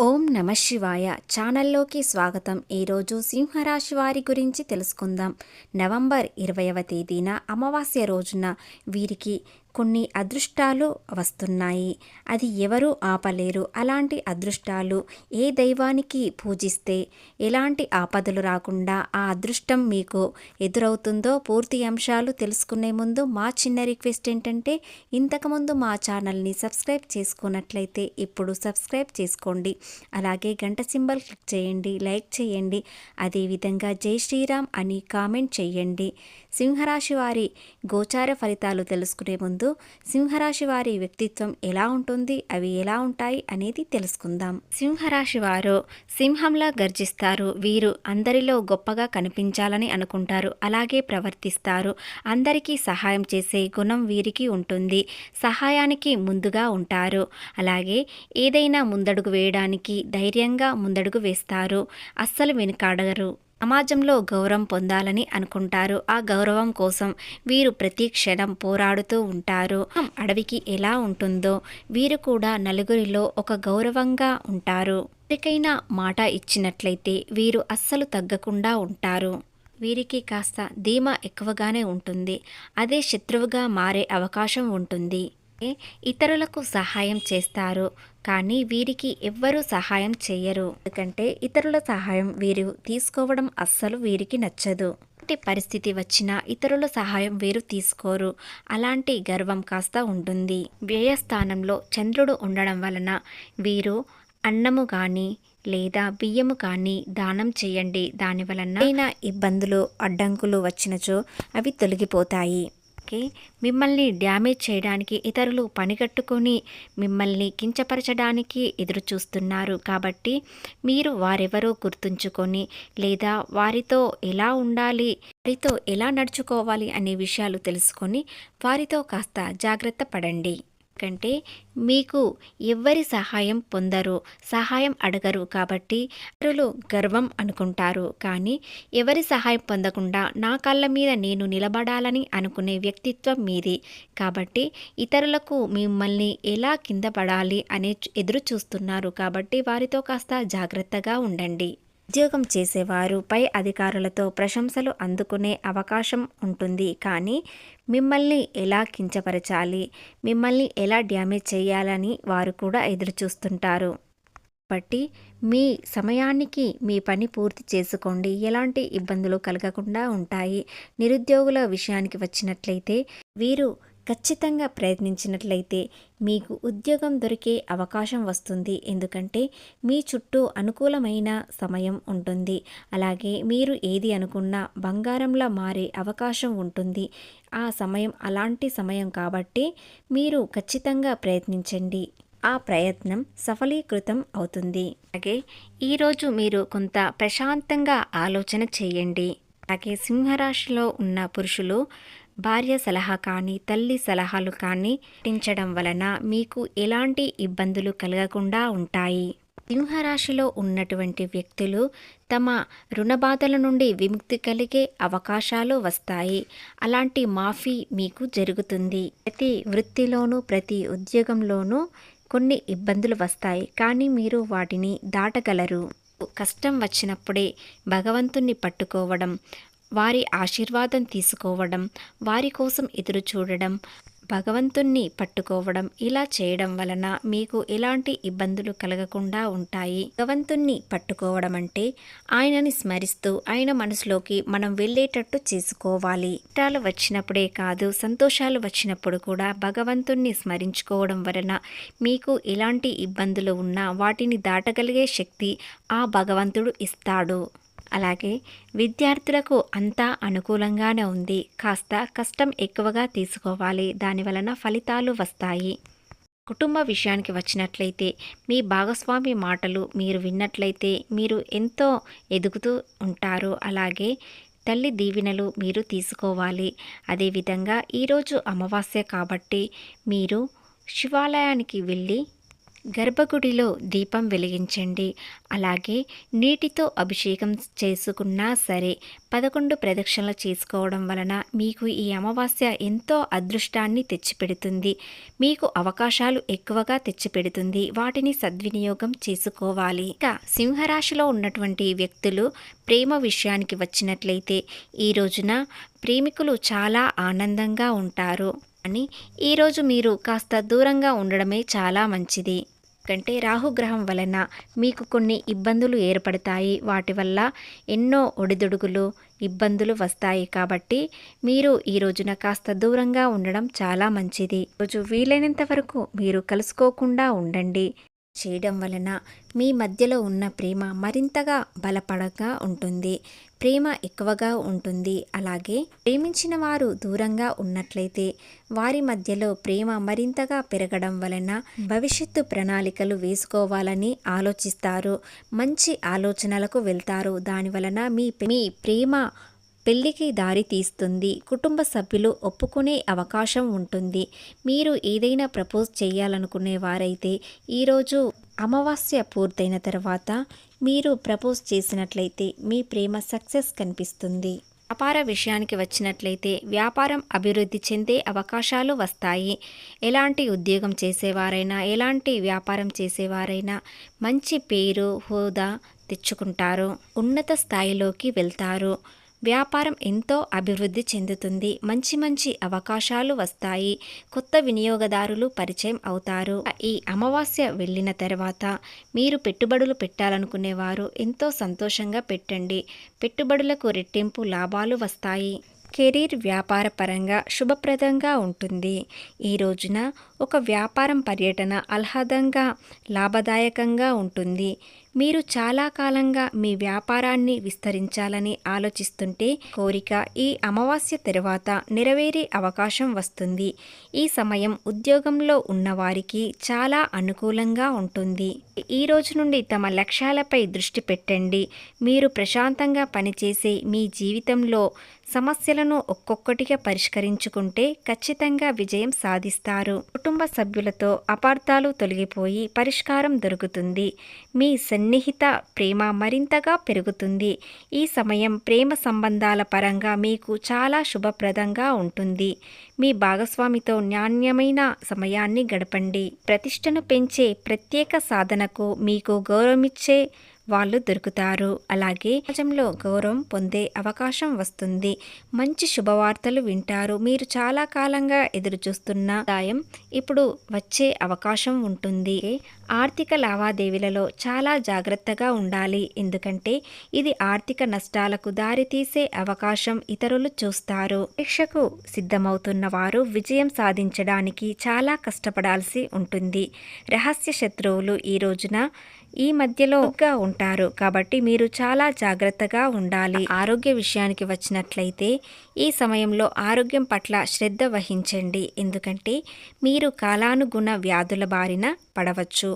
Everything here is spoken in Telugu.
ఓం నమ శివాయ. ఛానల్లోకి స్వాగతం. ఈరోజు సింహరాశి వారి గురించి తెలుసుకుందాం. నవంబర్ ఇరవైవ తేదీన అమావాస్య రోజున వీరికి కొన్ని అదృష్టాలు వస్తున్నాయి. అది ఎవరు ఆపలేరు. అలాంటి అదృష్టాలు ఏ దైవానికి పూజిస్తే ఎలాంటి ఆపదలు రాకుండా ఆ అదృష్టం మీకు ఎదురవుతుందో పూర్తి అంశాలు తెలుసుకునే ముందు మా చిన్న రిక్వెస్ట్ ఏంటంటే ఇంతకుముందు మా ఛానల్ని సబ్స్క్రైబ్ చేసుకున్నట్లయితే ఇప్పుడు సబ్స్క్రైబ్ చేసుకోండి. అలాగే గంట సింబల్ క్లిక్ చేయండి లైక్ చేయండి. అదేవిధంగా జై శ్రీరామ్ అని కామెంట్ చేయండి. సింహరాశి వారి గోచార ఫలితాలు తెలుసుకునే ముందు సింహరాశి వారి వ్యక్తిత్వం ఎలా ఉంటుంది అవి ఎలా ఉంటాయి అనేది తెలుసుకుందాం. సింహరాశి వారు సింహంలా గర్జిస్తారు. వీరు అందరిలో గొప్పగా కనిపించాలని అనుకుంటారు. అలాగే ప్రవర్తిస్తారు. అందరికీ సహాయం చేసే గుణం వీరికి ఉంటుంది. సహాయానికి ముందుగా ఉంటారు. అలాగే ఏదైనా ముందడుగు వేయడానికి ధైర్యంగా ముందడుగు వేస్తారు. అస్సలు వెనుకాడగరు. సమాజంలో గౌరవం పొందాలని అనుకుంటారు. ఆ గౌరవం కోసం వీరు ప్రతి క్షణం పోరాడుతూ ఉంటారు. అడవికి ఎలా ఉంటుందో వీరు కూడా నలుగురిలో ఒక గౌరవంగా ఉంటారు. ఎవరికైనా మాట ఇచ్చినట్లయితే వీరు అస్సలు తగ్గకుండా ఉంటారు. వీరికి కాస్త ధీమా ఎక్కువగానే ఉంటుంది. అదే శత్రువుగా మారే అవకాశం ఉంటుంది. ఇతరులకు సహాయం చేస్తారు. కానీ వీరికి ఎవ్వరూ సహాయం చేయరు ఎందుకంటే ఇతరుల సహాయం వీరు తీసుకోవడం అస్సలు వీరికి నచ్చదు. ఎలాంటి పరిస్థితి వచ్చినా ఇతరుల సహాయం వీరు తీసుకోరు. అలాంటి గర్వం కాస్త ఉంటుంది. వ్యయస్థానంలో చంద్రుడు ఉండడం వలన వీరు అన్నము కానీ లేదా బియ్యము కానీ దానం చేయండి. దాని వలన ఇబ్బందులు అడ్డంకులు వచ్చినచో అవి తొలగిపోతాయి. ఓకే మిమ్మల్ని డ్యామేజ్ చేయడానికి ఇతరులు పనిగట్టుకొని మిమ్మల్ని కించపరచడానికి ఎదురు చూస్తున్నారు కాబట్టి మీరు వారెవరో గుర్తుంచుకొని లేదా వారితో ఎలా ఉండాలి వారితో ఎలా నడుచుకోవాలి అనే విషయాలు తెలుసుకొని వారితో కాస్త జాగ్రత్త పడండి. ఎందుకంటే మీకు ఎవ్వరి సహాయం పొందరు సహాయం అడగరు కాబట్టి ఇతరులు గర్వం అనుకుంటారు. కానీ ఎవరి సహాయం పొందకుండా నా కళ్ళ మీద నేను నిలబడాలని అనుకునే వ్యక్తిత్వం మీది. కాబట్టి ఇతరులకు మిమ్మల్ని ఎలా కింద పడాలి అనే ఎదురు చూస్తున్నారు కాబట్టి వారితో కాస్త జాగ్రత్తగా ఉండండి. ఉద్యోగం చేసేవారు పై అధికారులతో ప్రశంసలు అందుకునే అవకాశం ఉంటుంది. కానీ మిమ్మల్ని ఎలా కించపరచాలి? మిమ్మల్ని ఎలా డ్యామేజ్ చేయాలని వారు కూడా ఎదురుచూస్తుంటారు. కాబట్టి మీ సమయానికి మీ పని పూర్తి చేసుకోండి. ఎలాంటి ఇబ్బందులు కలగకుండా ఉంటాయి. నిరుద్యోగుల విషయానికి వచ్చినట్లయితే వీరు ఖచ్చితంగా ప్రయత్నించినట్లయితే మీకు ఉద్యోగం దొరికే అవకాశం వస్తుంది. ఎందుకంటే మీ చుట్టూ అనుకూలమైన సమయం ఉంటుంది. అలాగే మీరు ఏది అనుకున్నా బంగారంలా మారే అవకాశం ఉంటుంది. ఆ సమయం అలాంటి సమయం కాబట్టి మీరు ఖచ్చితంగా ప్రయత్నించండి. ఆ ప్రయత్నం సఫలీకృతం అవుతుంది. అలాగే ఈరోజు మీరు కొంత ప్రశాంతంగా ఆలోచన చేయండి. అలాగే సింహరాశిలో ఉన్న పురుషులు భార్య సలహా కానీ తల్లి సలహాలు కానీ పాటించడం వలన మీకు ఎలాంటి ఇబ్బందులు కలగకుండా ఉంటాయి. సింహరాశిలో ఉన్నటువంటి వ్యక్తులు తమ రుణబాధల నుండి విముక్తి కలిగే అవకాశాలు వస్తాయి. అలాంటి మాఫీ మీకు జరుగుతుంది. ప్రతి వృత్తిలోనూ ప్రతి ఉద్యోగంలోనూ కొన్ని ఇబ్బందులు వస్తాయి. కానీ మీరు వాటిని దాటగలరు. కష్టం వచ్చినప్పుడే భగవంతుణ్ణి పట్టుకోవడం వారి ఆశీర్వాదం తీసుకోవడం వారి కోసం ఎదురు చూడడం భగవంతుణ్ణి పట్టుకోవడం ఇలా చేయడం వలన మీకు ఎలాంటి ఇబ్బందులు కలగకుండా ఉంటాయి. భగవంతుణ్ణి పట్టుకోవడం అంటే ఆయనని స్మరిస్తూ ఆయన మనసులోకి మనం వెళ్ళేటట్టు చేసుకోవాలి. ఇష్టాలు వచ్చినప్పుడే కాదు సంతోషాలు వచ్చినప్పుడు కూడా భగవంతుణ్ణి స్మరించుకోవడం వలన మీకు ఎలాంటి ఇబ్బందులు ఉన్నా వాటిని దాటగలిగే శక్తి ఆ భగవంతుడు ఇస్తాడు. అలాగే విద్యార్థులకు అంతా అనుకూలంగానే ఉంది. కాస్త కష్టం ఎక్కువగా తీసుకోవాలి. దాని వలన ఫలితాలు వస్తాయి. కుటుంబ విషయానికి వచ్చినట్లయితే మీ భాగస్వామి మాటలు మీరు విన్నట్లయితే మీరు ఎంతో ఎదుగుతూ ఉంటారు. అలాగే తల్లి దీవెనలు మీరు తీసుకోవాలి. అదేవిధంగా ఈరోజు అమావాస్య కాబట్టి మీరు శివాలయానికి వెళ్ళి గర్భగుడిలో దీపం వెలిగించండి. అలాగే నీటితో అభిషేకం చేసుకున్నా సరే పదకొండు ప్రదక్షిణలు చేసుకోవడం వలన మీకు ఈ అమావాస్య ఎంతో అదృష్టాన్ని తెచ్చిపెడుతుంది. మీకు అవకాశాలు ఎక్కువగా తెచ్చిపెడుతుంది. వాటిని సద్వినియోగం చేసుకోవాలి. ఇక సింహరాశిలో ఉన్నటువంటి వ్యక్తులు ప్రేమ విషయానికి వచ్చినట్లయితే ఈ రోజున ప్రేమికులు చాలా ఆనందంగా ఉంటారు. అని ఈరోజు మీరు కాస్త దూరంగా ఉండడమే చాలా మంచిది. ఎందుకంటే రాహుగ్రహం వలన మీకు కొన్ని ఇబ్బందులు ఏర్పడతాయి. వాటి వల్ల ఎన్నో ఒడిదుడుగులు ఇబ్బందులు వస్తాయి కాబట్టి మీరు ఈ రోజున కాస్త దూరంగా ఉండడం చాలా మంచిది. రోజు వీలైనంత వరకు మీరు కలుసుకోకుండా ఉండండి. చేయడం వలన మీ మధ్యలో ఉన్న ప్రేమ మరింతగా బలపడగా ఉంటుంది. ప్రేమ ఎక్కువగా ఉంటుంది. అలాగే ప్రేమించిన వారు దూరంగా ఉన్నట్లయితే వారి మధ్యలో ప్రేమ మరింతగా పెరగడం వలన భవిష్యత్తు ప్రణాళికలు వేసుకోవాలని ఆలోచిస్తారు. మంచి ఆలోచనలకు వెళ్తారు. దాని వలన మీ మీ ప్రేమ పెళ్ళికి దారి తీస్తుంది. కుటుంబ సభ్యులు ఒప్పుకునే అవకాశం ఉంటుంది. మీరు ఏదైనా ప్రపోజ్ చేయాలనుకునే వారైతే ఈరోజు అమావాస్య పూర్తయిన తర్వాత మీరు ప్రపోజ్ చేసినట్లయితే మీ ప్రేమ సక్సెస్ కనిపిస్తుంది. వ్యాపార విషయానికి వచ్చినట్లయితే వ్యాపారం అభివృద్ధి చెందే అవకాశాలు వస్తాయి. ఎలాంటి ఉద్యోగం చేసేవారైనా ఎలాంటి వ్యాపారం చేసేవారైనా మంచి పేరు హోదా తెచ్చుకుంటారు. ఉన్నత స్థాయిలోకి వెళ్తారు. వ్యాపారం ఎంతో అభివృద్ధి చెందుతుంది. మంచి మంచి అవకాశాలు వస్తాయి. కొత్త వినియోగదారులు పరిచయం అవుతారు. ఈ అమావాస్య వెళ్ళిన తర్వాత మీరు పెట్టుబడులు పెట్టాలనుకునేవారు ఎంతో సంతోషంగా పెట్టండి. పెట్టుబడులకు రెట్టింపు లాభాలు వస్తాయి. కెరీర్ వ్యాపార పరంగా శుభప్రదంగా ఉంటుంది. ఈ రోజున ఒక వ్యాపారం పర్యటన ఆహ్లాదంగా లాభదాయకంగా ఉంటుంది. మీరు చాలా కాలంగా మీ వ్యాపారాన్ని విస్తరించాలని ఆలోచిస్తుంటే కోరిక ఈ అమావాస్య తర్వాత నెరవేరే అవకాశం వస్తుంది. ఈ సమయం ఉద్యోగంలో ఉన్నవారికి చాలా అనుకూలంగా ఉంటుంది. ఈ రోజు నుండి తమ లక్ష్యాలపై దృష్టి పెట్టండి. మీరు ప్రశాంతంగా పనిచేసే మీ జీవితంలో సమస్యలను ఒక్కొక్కటిగా పరిష్కరించుకుంటే ఖచ్చితంగా విజయం సాధిస్తారు. కుటుంబ సభ్యులతో అపార్థాలు తొలగిపోయి పరిష్కారం దొరుకుతుంది. మీ సన్నిహిత ప్రేమ మరింతగా పెరుగుతుంది. ఈ సమయం ప్రేమ సంబంధాల పరంగా మీకు చాలా శుభప్రదంగా ఉంటుంది. మీ భాగస్వామితో నాణ్యమైన సమయాన్ని గడపండి. ప్రతిష్టను పెంచే ప్రత్యేక సాధనకు మీకు గౌరవమిచ్చే వాళ్ళు దొరుకుతారు. అలాగే సమాజంలో గౌరవం పొందే అవకాశం వస్తుంది. మంచి శుభవార్తలు వింటారు. మీరు చాలా కాలంగా ఎదురు చూస్తున్న ఆదాయం ఇప్పుడు వచ్చే అవకాశం ఉంటుంది. ఆర్థిక లావాదేవీలలో చాలా జాగ్రత్తగా ఉండాలి. ఎందుకంటే ఇది ఆర్థిక నష్టాలకు దారితీసే అవకాశం ఇతరులు చూస్తారు. పరీక్షకు సిద్ధమవుతున్న వారు విజయం సాధించడానికి చాలా కష్టపడాల్సి ఉంటుంది. రహస్య శత్రువులు ఈ రోజున ఈ మధ్యలోగా ఉంటారు కాబట్టి మీరు చాలా జాగ్రత్తగా ఉండాలి. ఆరోగ్య విషయానికి వచ్చినట్లయితే ఈ సమయంలో ఆరోగ్యం పట్ల శ్రద్ధ వహించండి. ఎందుకంటే మీరు కాలానుగుణ వ్యాధుల బారిన పడవచ్చు.